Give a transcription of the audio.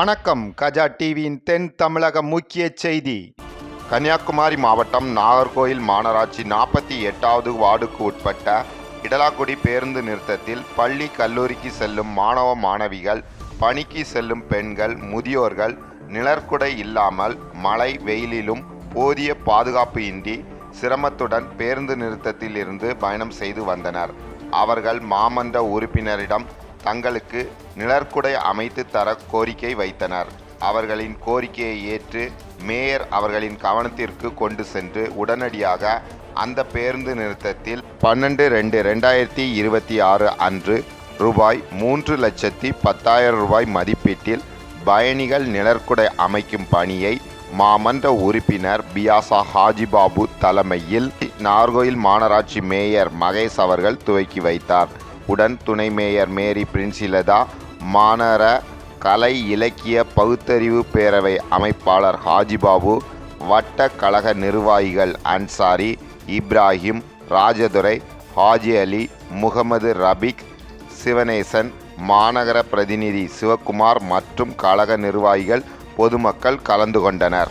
வணக்கம். கஜா டிவியின் தென் தமிழக முக்கிய செய்தி. கன்னியாகுமரி மாவட்டம் நாகர்கோயில் மாநகராட்சி நாற்பத்தி எட்டாவது வார்டுக்கு உட்பட்ட இடலாக்குடி பேருந்து நிறுத்தத்தில் பள்ளி கல்லூரிக்கு செல்லும் மாணவ மாணவிகள் பணிக்கு செல்லும் பெண்கள் முதியோர்கள் நிழற்குடை இல்லாமல் மழை வெயிலிலும் போதிய பாதுகாப்பு இன்றி சிரமத்துடன் பேருந்து நிறுத்தத்தில் இருந்து பயணம் செய்து வந்தனர். அவர்கள் மாமன்ற உறுப்பினரிடம் தங்களுக்கு நிழற்குடை அமைத்து தர கோரிக்கை வைத்தனர். அவர்களின் கோரிக்கையை ஏற்று மேயர் அவர்களின் கவனத்திற்கு கொண்டு சென்று உடனடியாக அந்த பேருந்து நிறுத்தத்தில் பன்னெண்டு ரெண்டு ரெண்டாயிரத்தி இருபத்தி ஆறு அன்று ரூபாய் மூன்று லட்சத்தி பத்தாயிரம் ரூபாய் மதிப்பீட்டில் பயணிகள் நிழற்குடை அமைக்கும் பணியை மாமன்ற உறுப்பினர் பியாசா ஹாஜிபாபு தலைமையில் நார்கோயில் மாநகராட்சி மேயர் மகேஷ் அவர்கள் துவக்கி வைத்தார். உடன் துணை மேயர் மேரி பிரின்சிலதா மாநகர கலை இலக்கிய பகுத்தறிவு பேரவை அமைப்பாளர் ஹாஜிபாபு வட்ட கழக நிர்வாகிகள் அன்சாரி இப்ராஹிம் ராஜதுரை ஹாஜி அலி முகமது ரபிக் சிவனேசன் மாநகர பிரதிநிதி சிவகுமார் மற்றும் கழக நிர்வாகிகள் பொதுமக்கள் கலந்து கொண்டனர்.